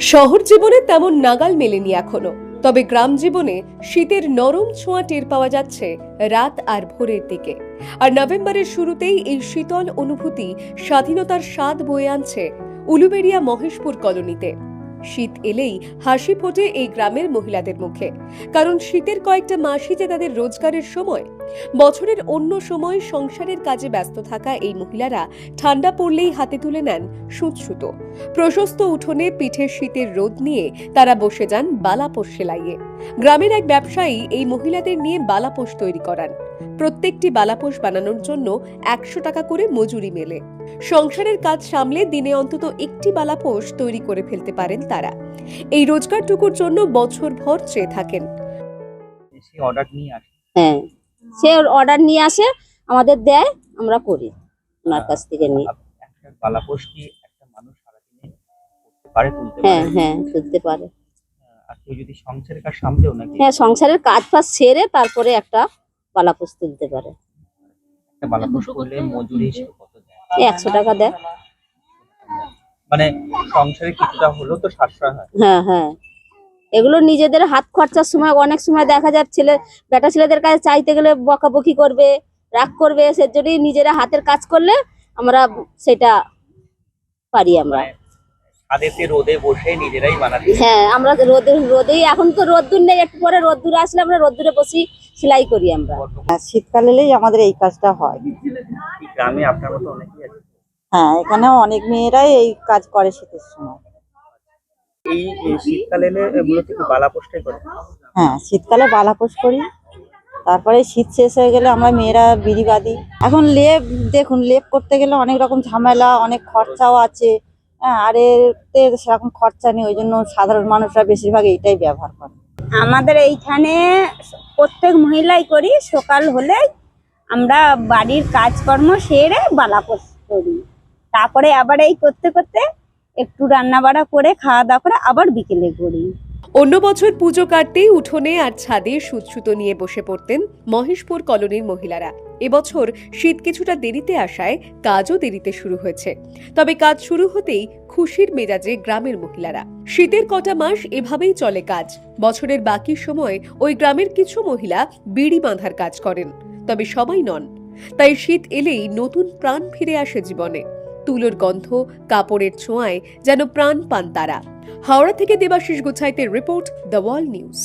শহর জীবনে তেমন নাগাল মেলেনি এখনও। তবে গ্রাম জীবনে শীতের নরম ছোঁয়া টের পাওয়া যাচ্ছে রাত আর ভোরের দিকে। আর নভেম্বরের শুরুতেই এই শীতল অনুভূতি স্বাধীনতার স্বাদ বয়ে আনছে উলুবেড়িয়া মহেশপুর কলোনিতে। শীত এলেই হাসি ফোটে এই গ্রামের মহিলাদের মুখে। কারণ শীতের কয়েকটা মাসই যে তাদের রোজগারের সময়, বছরের অন্য সময় সংসারের কাজে ব্যস্ত থাকা এই মহিলারা ঠান্ডা পড়লেই হাতে তুলে নেন সুত সুতো প্রশস্ত উঠোনে পিঠে শীতের রোদ নিয়ে তারা বসে যান বালাপোষ সেলাইয়ে। গ্রামের এক ব্যবসায়ী এই মহিলাদের নিয়ে বালাপোষ তৈরি করান। প্রত্যেকটি বালাপোষ বানানোর জন্য একশো টাকা করে মজুরি মেলে। সংসারের কাজ সামলে দিনে অন্তত একটি বালাপোষ তৈরি করে ফেলতে পারেন তারা। এই রোজগারটুকুর জন্য বছরভর চেয়ে থাকেন। সে অর্ডার নিয়ে আসে। হ্যাঁ সে অর্ডার নিয়ে আসে আমাদের দেয় আমরা করি ওনার কাছ থেকে নিয়ে। বালাপোষ কি একটা মানুষ সারাদিনে পারে তুলতে হ্যাঁ হ্যাঁ তুলতে পারে। আর কেউ যদি সংসারের কাজ সামলেও নাকি? হ্যাঁ সংসারের কাজ ফাজ সেরে তারপরে একটা পালাপোষ তুলতে পারে। একশো টাকা দেয়। মানে সংসারে কিছুটা হলেও তো সাশ্রয় হয়। হ্যাঁ হ্যাঁ। এগুলো নিজেদের হাত খরচার সময় অনেক সময় দেখা যায় ছেলে বেটা ছেলেদের কাছে চাইতে গেলে বকাবকি করবে রাগ করবে সেজন্যই নিজেরা হাতের কাজ করলে আমরা সেটা পারি আমরা। ছাদেতে রোদে বসে নিজেরাই বানাতে হ্যাঁ আমরা রোদে রোদেই এখন তো রোদ্দুর নেই একটু পরে রোদ্দুরে আসলে আমরা রোদ্দুরে বসি সেলাই করি আমরা। হ্যাঁ শীতকাল এলেই আমাদের এই কাজটা হয়। গ্রামে আপনার মতো অনেকেই আছে? হ্যাঁ এখানেও অনেক মেয়েরাই এই কাজ করে শীতের সময়। এই শীতকাল মূলত বালাপোষটাই করে? হ্যাঁ শীতকালে বালাপোষ করি। তারপরে শীত শেষ হয়ে গেলে আমরা মেয়েরা বিড়ি বাঁধি। এখন লেপ দেখুন লেপ করতে গেলে অনেক রকম ঝামেলা অনেক খরচাও আছে। আর এতে সেরকম খরচা নেই, ওই জন্য সাধারণ মানুষরা বেশিরভাগ এইটাই ব্যবহার করে। আমাদের এইখানে প্রত্যেক মহিলাই করি, সকাল হলে আমরা বাড়ির কাজকর্ম সেরে বালাপোষ করি তারপরে আবার এই করতে করতে একটু রান্না বাড়া করে, খাওয়া দাওয়া করে আবার বিকেলে করি। অন্য বছর পুজো কাটতেই উঠোনে আর ছাদে সুতসুতো নিয়ে বসে পড়তেন মহেশপুর কলোনির মহিলারা। এবছর শীত কিছুটা দেরিতে আসায় কাজও দেরিতে শুরু হয়েছে। তবে কাজ শুরু হতেই খুশির মেজাজে গ্রামের মহিলারা। শীতের কটা মাস এভাবেই চলে কাজ। বছরের বাকি সময় ওই গ্রামের কিছু মহিলা বিড়ি বাঁধার কাজ করেন, তবে সবাই নন। তাই শীত এলেই নতুন প্রাণ ফিরে আসে জীবনে। তুলোর গন্ধ, কাপড়ের ছোঁয়ায় যেন প্রাণ পান তারা। হাওড়া থেকে দেবাশিস গোছাইতে রিপোর্ট, দ্য ওয়ার্ল্ড নিউজ।